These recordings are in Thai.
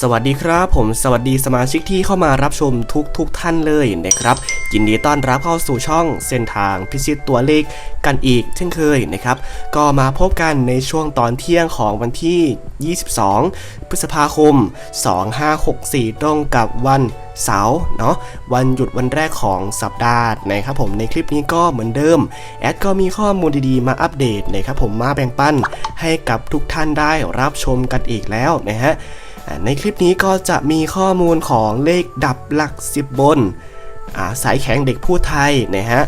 สวัสดีครับผมสวัสดีสมาชิกที่เข้ามารับชมทุกทุกท่านเลยนะครับยินดีต้อนรับเข้าสู่ช่องเส้นทางพิชิตตัวเลขกันอีกเช่นเคยนะครับ ก็มาพบกันในช่วงตอนเที่ยงของวันที่ 22 พฤษภาคม 2564 ตรงกับวันเสาร์เนาะวันหยุดวันแรกของสัปดาห์นะครับผมในคลิปนี้ก็เหมือนเดิม แอดก็มีข้อมูลดีๆ มาอัปเดตนะครับผมมาแบ่งปันให้กับทุกท่านได้รับชมกันอีกแล้วนะฮะ ในคลิปนี้ก็จะมีข้อมูลของเลขดับหลัก 10 บนาสายแข็งเด็กผู้ไทยนะฮะ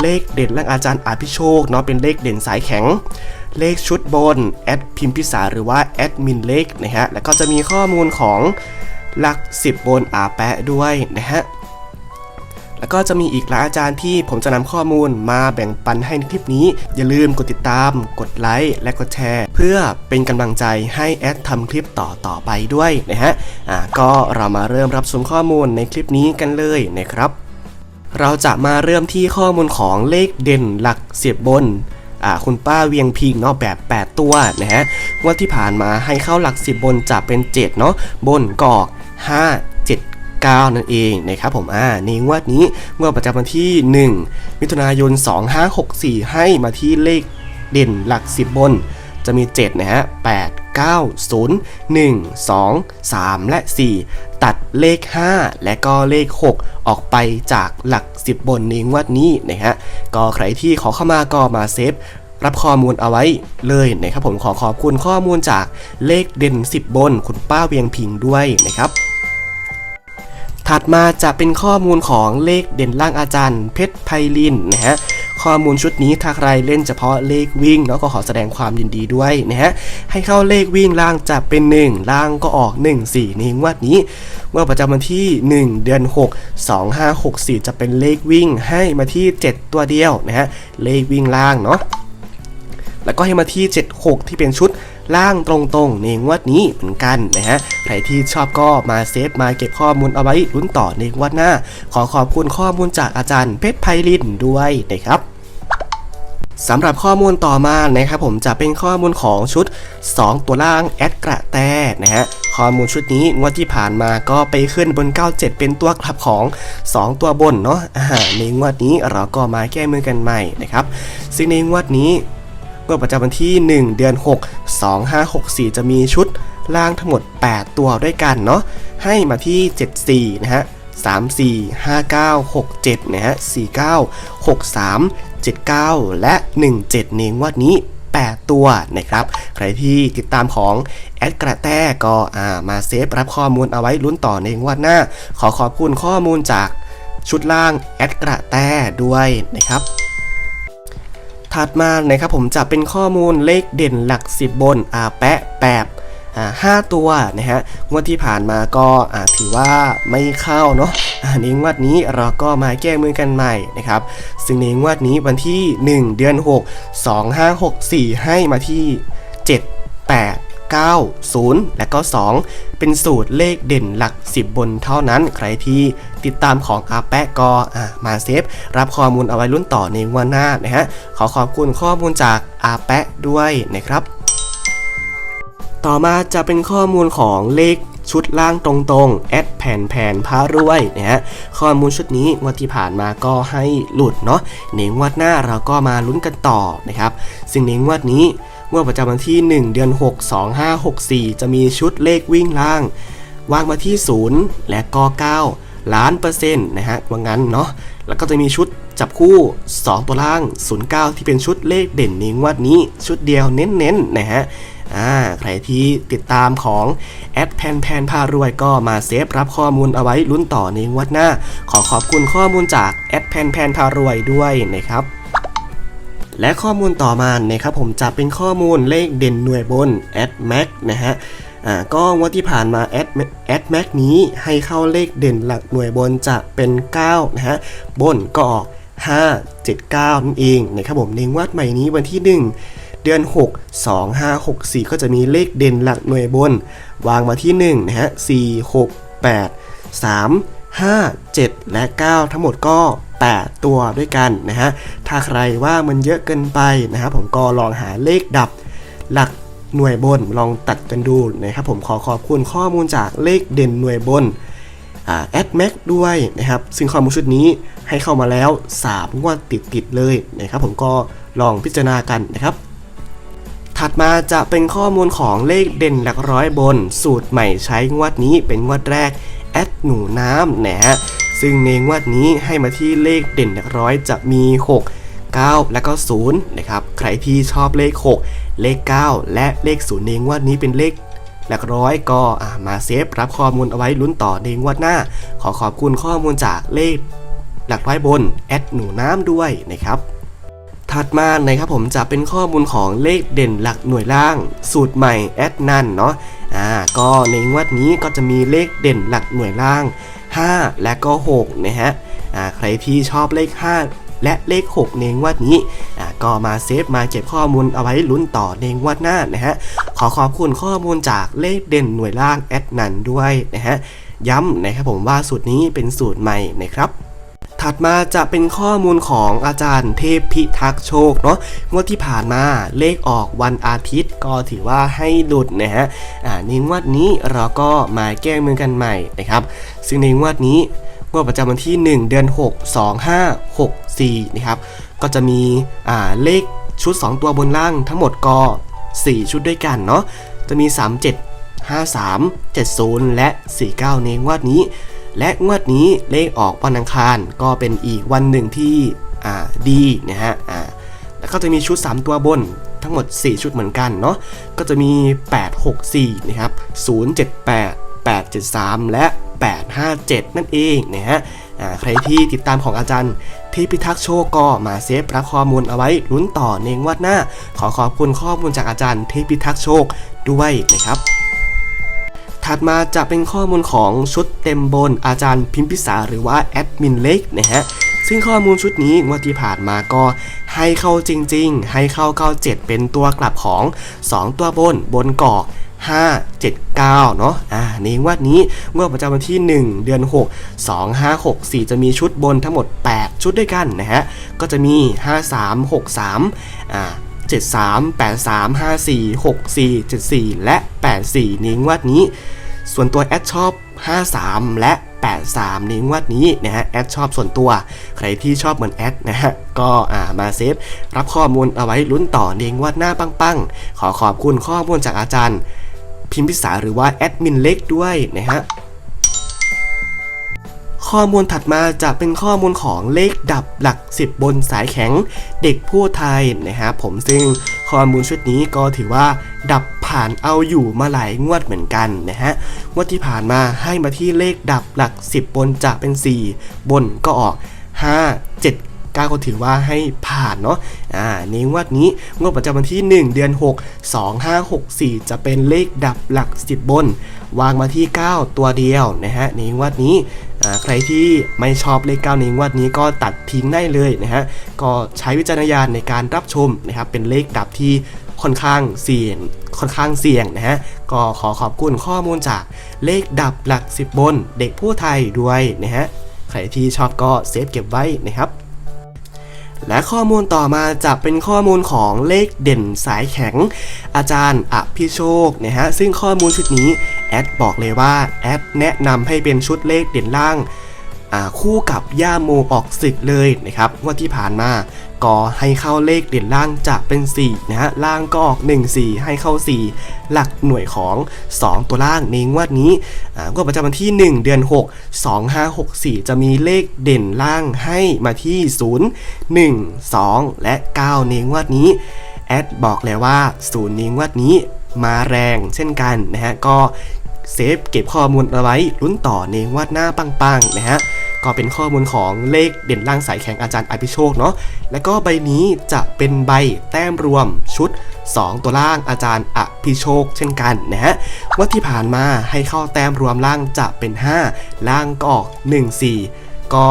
เลขเด่นแลงอาจารย์อาภิโชคเนาะเป็นเลขเด่นสายแข็ง เลขชุดบนแอดพิมพิสาหรือว่าแอดมินเลขนะฮะ แล้วก็จะมีข้อมูลของหลัก 10 บนอาแปะด้วยนะฮะ แล้วก็จะมีอีกหลายอาจารย์ที่ผมจะนำข้อมูลมาแบ่งปันให้ในคลิปนี้ อย่าลืมกดติดตาม กดไลค์และกดแชร์ เพื่อเป็นกำลังใจให้แอดทำคลิปต่อต่อไปด้วยนะฮะอ่าก็เรามาเริ่มรับชมข้อมูลในคลิปนี้กันเลยนะครับเราจะมาเริ่มที่ข้อมูลของเลขเด่นหลักเสียบบนอ่าคุณป้าเวียงพิงเนาะแบบ 8 ตัวนะฮะงวดที่ผ่านมาให้เข้าหลัก 10 บนจะเป็น 7 เนาะบนกอก 5 9 นั่นเองนะครับผมอ่าในงวดนี้งวดประจำวันที่ 1 มิถุนายน 2564 ให้มาที่เลขเด่นหลัก 10 บน จะมี 7 นะฮะ 8 9 0 1 2 3 และ 4 ตัดเลข 5 และก็เลข 6 ออกไปจากหลัก 10 บนในงวดนี้นะฮะก็ใครที่ขอเข้ามาก็มาเซฟรับข้อมูลเอาไว้เลยนะครับผมขอขอบคุณข้อมูลจากเลขเด่น 10 บน คุณป้าเวียงพิงด้วยนะครับ ถัดมาจะเป็นข้อมูลของเลขเด่นล่างอาจารย์ เพชรไพลินนะฮะข้อมูลชุดนี้ถ้าใครเล่นเฉพาะเลขวิ่งเนาะก็ขอแสดงความยินดีด้วยนะฮะให้เข้าเลขวิ่งล่างจะเป็น 1 ล่างก็ออก 1 4ในงวดนี้งวดประจำวันที่ 1 เดือน 6 2 5 6 4 จะเป็นเลขวิ่งให้มาที่ 7 ตัวเดียวนะฮะเลขวิ่งล่างเนาะแล้วก็ให้มาที่ 76 ที่เป็นชุด ล่างตรงๆในงวดนี้เหมือนกันนะฮะใครที่ชอบก็มาเซฟมาเก็บข้อมูลเอาไว้ลุ้นต่อในงวดหน้า ขอขอบคุณข้อมูลจากอาจารย์เพชรไพลินด้วยนะครับสำหรับข้อมูลต่อมานะครับผมจะเป็นข้อมูลของชุด 2 ตัวล่างแอดกระแตนะฮะข้อมูลชุดนี้งวดที่ผ่านมาก็ไปขึ้นบน 97 เป็นตัวกลับของ 2 ตัวบนเนาะในงวดนี้เราก็มาแก้มือกันใหม่นะครับซึ่งในงวดนี้ งวดประจำวันที่ 1 เดือน 6 2564 จะมีชุดล่างทั้งหมด 8 ตัวด้วยกันเนาะให้มาที่ 74 นะฮะ 3 4 5 9 6 7 นะฮะ 49 63 79 และ 17ในงวดนี้ 8 ตัวนะครับ ใครที่ติดตามของแอดกระแต้ก็อ่ามาเซฟรับข้อมูลเอาไว้ลุ้นต่อในงวดหน้า ขอขอบคุณข้อมูลจากชุดล่างแอดกระแต้ด้วยนะครับ ถัดมานะครับผมจะเป็นข้อมูลเลขเด่นหลัก 10 บนอาแปะแปบอ่าห้าตัวนะฮะงวดที่ผ่านมาก็อ่าถือว่าไม่เข้าเนาะอ่าในงวดนี้เราก็มาแก้มือกันใหม่นะครับซึ่งในงวดนี้วันที่ 1 เดือน 6 2 5 6 4 ให้มาที่ 7 8 9 0 และก็ 2 เป็นสูตรเลขเด่นหลัก 10 บนเท่านั้นใครที่ ติดตามของอาแปะก็อะมาเซฟ รับข้อมูลเอาไว้ลุ้นต่อในงวันหน้านะฮะขอขอบคุณข้อมูลจากอาแปะด้วยนะครับ ต่อมาจะเป็นข้อมูลของเลขชุดล่างตรงๆ แอดแผ่นแผ่นพารวยนะฮะข้อมูลชุดนี้งวดที่ผ่านมาก็ให้หลุดเนาะในงวดหน้าเราก็มาลุ้นกันต่อนะครับซึ่งในงวดนี้งวดประจำวันที่ 1 เดือน 6 2 5 6 4 จะมีชุดเลขวิ่งล่าง วางมาที่ 0 และก็ 9 ล้านเปอร์เซ็นต์นะฮะว่างั้นเนาะแล้วก็จะมีชุดจับคู่ 2 ตัวล่าง 09 ที่เป็นชุดเลขเด่นในงวดนี้ชุดเดียวเน้นๆนะฮะอ่าใครที่ติดตามของแอดแพนแพนพารวยก็มาเซฟรับข้อมูลเอาไว้ลุ้นต่อในงวดหน้า ขอขอบคุณข้อมูลจากแอดแพนแพนพารวยด้วยนะครับและข้อมูลต่อมานะครับผมจะเป็นข้อมูลเลขเด่นหน่วยบน a d max นะฮะ อ่าก็งวดที่ผ่านมาแอดแอดแม็กนี้ให้เข้าเลขเด่นหลักหน่วยบนจะเป็น9นะฮะบนก็ออก 5 7 9 นั่นเองนะครับผมในงวดใหม่นี้วันที่ 1 เดือน 6 2 5 6 4 ก็จะมีเลขเด่นหลักหน่วยบน วางมาที่1นะฮะ4 6 8 3 5 7 และ 9 ทั้งหมดก็ 8 ตัวด้วยกันนะฮะ ถ้าใครว่ามันเยอะเกินไปนะครับผมก็ลองหาเลขดับหลัก หน่วยบนลองตัดกันดูนะครับผมขอขอบคุณข้อมูลจากเลขเด่นหน่วยบนแอดแม็กด้วยนะครับซึ่งข้อมูลชุดนี้ให้เข้ามาแล้ว 3 งวดติดๆเลยนะครับผมก็ลองพิจารณากันนะครับ ถัดมาจะเป็นข้อมูลของเลขเด่นหลักร้อยบน สูตรใหม่ใช้งวดนี้เป็นงวดแรกแอดหนูน้ำนะฮะซึ่งในงวดนี้ให้มาที่เลขเด่นหลักร้อยจะมี 6 9 และก็0นะครับใครที่ชอบเลข 6 เลข 9 และเลข0ในงวดนี้เป็นเลขหลักร้อยก็มาเซฟรับข้อมูลเอาไว้ลุ้นต่อในงวดหน้า ขอขอบคุณข้อมูลจากเลขหลักร้อยบนแอดหนูน้ำด้วยนะครับถัดมานะครับผมจะเป็นข้อมูลของเลขเด่นหลักหน่วยล่าง สูตรใหม่แอดนันเนาะอ่าก็ในงวดนี้ก็จะมีเลขเด่นหลักหน่วยล่าง 5 และก็6นะฮะอ่าใครที่ชอบเลข 5 และเลข 6 ในงวดนี้ก็มาเซฟมาเก็บข้อมูลเอาไว้ลุ้นต่อในงวดหน้านะฮะขอขอบคุณข้อมูลจากเลขเด่นหน่วยล่างแอดนันด้วยนะฮะย้ำนะครับผมว่าสูตรนี้เป็นสูตรใหม่นะครับถัดมาจะเป็นข้อมูลของอาจารย์เทพพิทักษ์โชคเนาะงวดที่ผ่านมาเลขออกวันอาทิตย์ก็ถือว่าให้หลุดนะฮะอ่าในงวดนี้เราก็มาแก้มือกันใหม่นะครับ ซึ่งในงวดนี้ งวดประจำวันที่ 1 เดือน 6 2 5 6 4นะครับก็จะมีเลขชุด 2 ตัวบนล่างทั้งหมดก็4ชุดด้วยกันเนาะจะมี 37 53 70 และ 49 ในงวดนี้ และงวดนี้เลขออกวันอังคารก็เป็นอีกวันหนึ่งที่ดีนะฮะแล้วก็จะมีชุด 3 ตัวบนทั้งหมด 4 ชุดเหมือนกันเนาะก็จะมี 864 นะครับ 078 873 และ 857 นั่นเองนะฮะใครที่ติดตามของอาจารย์ที่พิทักษ์โชคก็มาเซฟรับข้อมูลเอาไว้ลุ้นต่อในงวดหน้า ขอขอบคุณข้อมูลจากอาจารย์ที่พิทักษ์โชคด้วยนะครับ ถัดมาจะเป็นข้อมูลของชุดเต็มบนอาจารย์พิมพิสาหรือว่าแอดมินเล็กนะฮะซึ่งข้อมูลชุดนี้งวดที่ผ่านมาก็ให้เข้าจริง ๆ ให้เข้า 97 เป็นตัวกลับของ 2 ตัวบนบนกอก 5 7 9 เนาะอ่าในงวดนี้งวดประจำวันที่ 1 เดือน 6 2 5 6 4 จะมีชุดบนทั้งหมด 8 ชุดด้วยกันนะฮะ ก็จะมี 5 3 6 3 อ่า73 83 54 64 74 และ 84 ในงวดนี้ ส่วนตัวแอดชอบ 53 และ 83 ในงวดนี้นะฮะแอดชอบส่วนตัว ใครที่ชอบเหมือนแอดนะฮะก็อ่ามาเซฟรับข้อมูลเอาไว้ลุ้นต่อในงวดหน้าปังๆ ขอขอบคุณข้อมูลจากอาจารย์ พิมพิสาหรือว่าแอดมินเล็กด้วยนะฮะข้อมูลถัดมาจะเป็นข้อมูลของเลขดับหลัก 10 บนสายแข็งเด็กผู้ไทยนะฮะผมซึ่งข้อมูลชุดนี้ก็ถือว่า ดับผ่านเอาอยู่มาหลายงวดเหมือนกันนะฮะงวดที่ผ่านมาให้มาที่เลขดับหลัก 10 บนจะเป็น 4 บนก็ออก 5 7 9 ก็ถือว่าให้ผ่านเนาะอ่าในงวดนี้งวดประจำวันที่ 1 เดือน 6 2 5 6 4 จะเป็นเลขดับหลัก 10 บน วางมาที่ 9 ตัวเดียวนะฮะในงวดนี้อ่าใครที่ไม่ชอบเลข 9 ในงวดนี้ก็ตัดทิ้งได้เลยนะฮะก็ใช้วิจารณญาณในการรับชมนะครับเป็นเลขดับที่ค่อนข้างเสี่ยงค่อนข้างเสี่ยงนะฮะก็ขอขอบคุณข้อมูลจากเลขดับหลัก 10 บน เด็กผู้ไทยด้วยนะฮะใครที่ชอบก็เซฟเก็บไว้นะครับ และข้อมูลต่อมาจะเป็นข้อมูลของเลขเด่นสายแข็ง อาจารย์อภิโชคนะฮะซึ่งข้อมูลชุดนี้แอดบอกเลยว่าแอดแนะนำให้เป็นชุดเลขเด่นล่างคู่กับย่าโมออกศึกเลยนะครับว่าที่ผ่านมา ก็ให้เข้าเลขเด่นล่างจะเป็น4นะฮะล่างก็ออก 1 4 ให้เข้า 4 หลักหน่วยของ 2 ตัวล่างในงวดนี้อ่างวดประจำวันที่ 1 เดือน 6 2 5 6 4 จะมีเลขเด่นล่างให้มาที่ 0 1 2 และ 9 ในงวดนี้แอดบอกเลยว่า0ในงวดนี้มาแรงเช่นกันนะฮะก็เซฟเก็บข้อมูลเอาไว้ลุ้นต่อในงวดหน้าปังๆนะฮะ ก็เป็นข้อมูลของเลขเด่นล่างสายแข็งอาจารย์อภิโชคเนาะแล้วก็ใบนี้จะเป็นใบแต้มรวมชุด 2 ตัวล่างอาจารย์อภิโชค เช่นกันนะฮะว่าที่ผ่านมาให้เข้าแต้มรวมล่างจะเป็น 5 ล่างก็ออก 1 4 ก็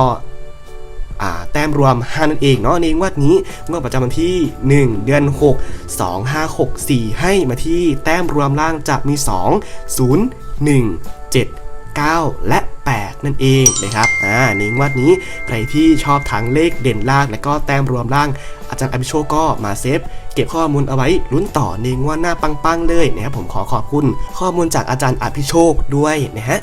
แต้มรวม 5 นั่นเองเนาะในงวดนี้งวดประจำวันที่ 1 เดือน 6 2 5 6 4 ให้มาที่แต้มรวมล่างจะมี 2 0 1 7 9 และ 8 นั่นเองนะครับอ่าในงวดนี้ใครที่ชอบทั้งเลขเด่นล่าง และก็แต้มรวมล่าง อาจารย์อภิโชคก็มาเซฟเก็บข้อมูลเอาไว้ลุ้นต่อในงวดหน้าปังๆเลยนะครับผมขอขอบคุณข้อมูลจากอาจารย์อภิโชคด้วยนะฮะ